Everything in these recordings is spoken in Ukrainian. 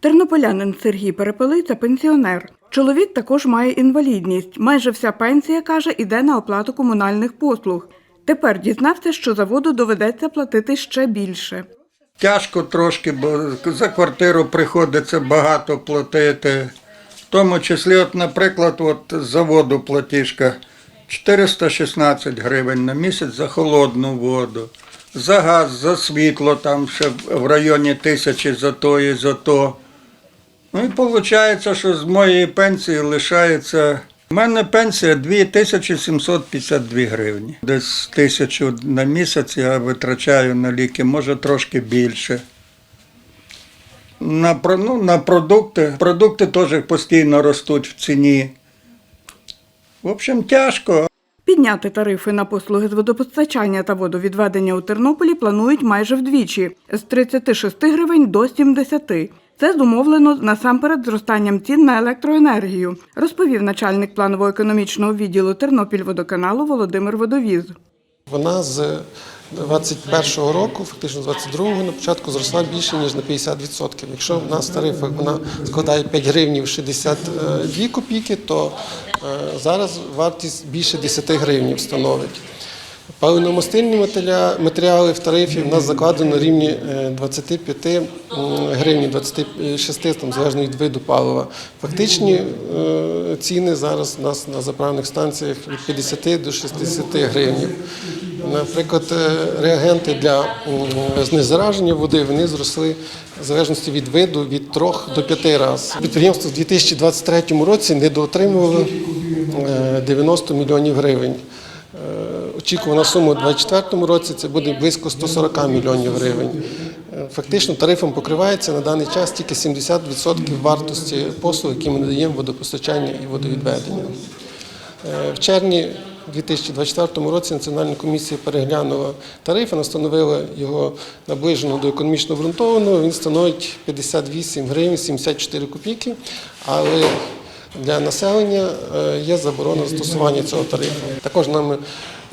Тернополянин Сергій Перепелиця пенсіонер. Чоловік також має інвалідність. Майже вся пенсія, каже, іде на оплату комунальних послуг. Тепер дізнався, що за воду доведеться платити ще більше. Тяжко трошки, бо за квартиру приходиться багато платити. В тому числі, от, наприклад, от за воду платіжка 416 гривень на місяць за холодну воду. За газ, за світло там ще в районі тисячі за то і за то. Ну і виходить, що з моєї пенсії лишається. У мене пенсія 2752 гривні. Десь тисячу на місяць я витрачаю на ліки, може трошки більше. На, ну, на продукти. Продукти теж постійно ростуть в ціні. В общем, тяжко. Підняти тарифи на послуги з водопостачання та водовідведення у Тернополі планують майже вдвічі з 36 гривень до 70. Це зумовлено насамперед зростанням цін на електроенергію, розповів начальник планово-економічного відділу Тернопільводоканалу Володимир Водовіз. Вона з 21-го року, фактично з 22-го, на початку зросла більше ніж на 50%. Якщо в нас в тарифах вона складає 5 гривнів 62 копійки, то е, зараз вартість більше 10 гривнів становить. Паливно-мастильні матеріали в тарифі в нас закладено на рівні е, 25 м, гривень, 26, там, залежно від виду палива. Фактичні е, ціни зараз у нас на заправних станціях від 50 до 60 гривень. Наприклад, е, реагенти для знезараження води вони зросли в залежності від виду від 3 до 5 разів. Підприємство в 2023 році недоотримувало е, 90 мільйонів гривень. Е, Очікувана сума у 2024 році це буде близько 140 мільйонів гривень. Е, Фактично тарифом покривається на даний час тільки 70% вартості послуг, які ми надаємо водопостачання і водовідведення. Е, В червні 2024 році Національна комісія переглянула тариф, вона встановила його наближено до економічно обґрунтованого. Він становить 58 гривень 74 копійки, але для населення е, є заборона застосування цього тарифу. Також нами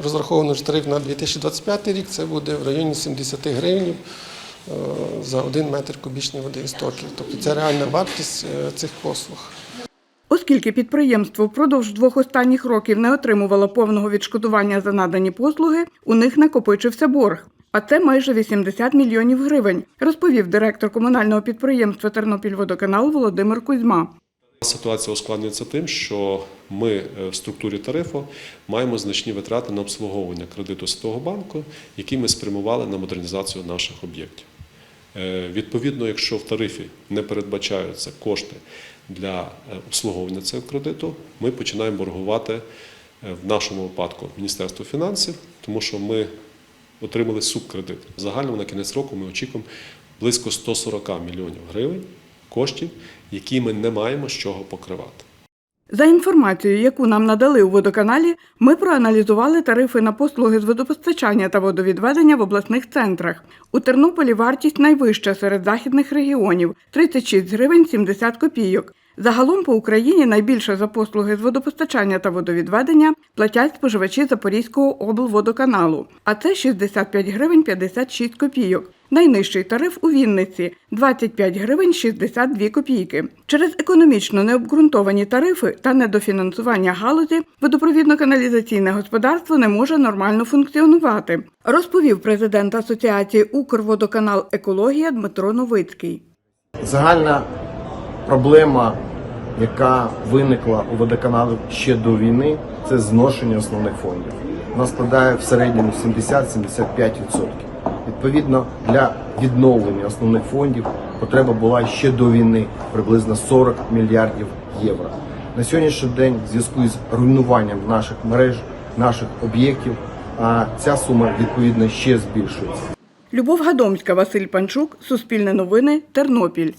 розраховано що тариф на 2025 рік. Це буде в районі 70 гривень е, за 1 метр кубічної води і. Тобто це реальна вартість е, цих послуг. Оскільки підприємство впродовж двох останніх років не отримувало повного відшкодування за надані послуги, у них накопичився борг. А це майже 80 мільйонів гривень, розповів директор комунального підприємства Тернопільводоканал Володимир Кузьма. Ситуація ускладнюється тим, що ми е, в структурі тарифу маємо значні витрати на обслуговування кредиту з того банку, який ми спрямували на модернізацію наших об'єктів. Е, Відповідно, якщо в тарифі не передбачаються кошти для е, обслуговування цього кредиту, ми починаємо боргувати е, в нашому випадку Міністерство фінансів, тому що ми отримали субкредит. В загальному на кінець року ми очікуємо близько 140 мільйонів гривень коштів, які ми не маємо з чого покривати. За інформацією, яку нам надали у водоканалі, ми проаналізували тарифи на послуги з водопостачання та водовідведення в обласних центрах. У Тернополі вартість найвища серед західних регіонів 36 гривень 70 копійок. Загалом по Україні найбільше за послуги з водопостачання та водовідведення платять споживачі Запорізького облводоканалу, а це 65 гривень 56 копійок. Найнижчий тариф у Вінниці 25 гривень 62 копійки. Через економічно необґрунтовані тарифи та недофінансування галузі водопровідно-каналізаційне господарство не може нормально функціонувати, розповів президент Асоціації Укрводоканал Екологія Дмитро Новицький. Загальна проблема, яка виникла у водоканалу ще до війни, це зношення основних фондів. Вона складає в середньому 70-75%. Відповідно, для відновлення основних фондів потреба була ще до війни приблизно 40 мільярдів євро. На сьогоднішній день, в зв'язку з руйнуванням наших мереж, наших об'єктів, а ця сума відповідно ще збільшується. Любов Гадомська, Василь Панчук, Суспільне новини, Тернопіль.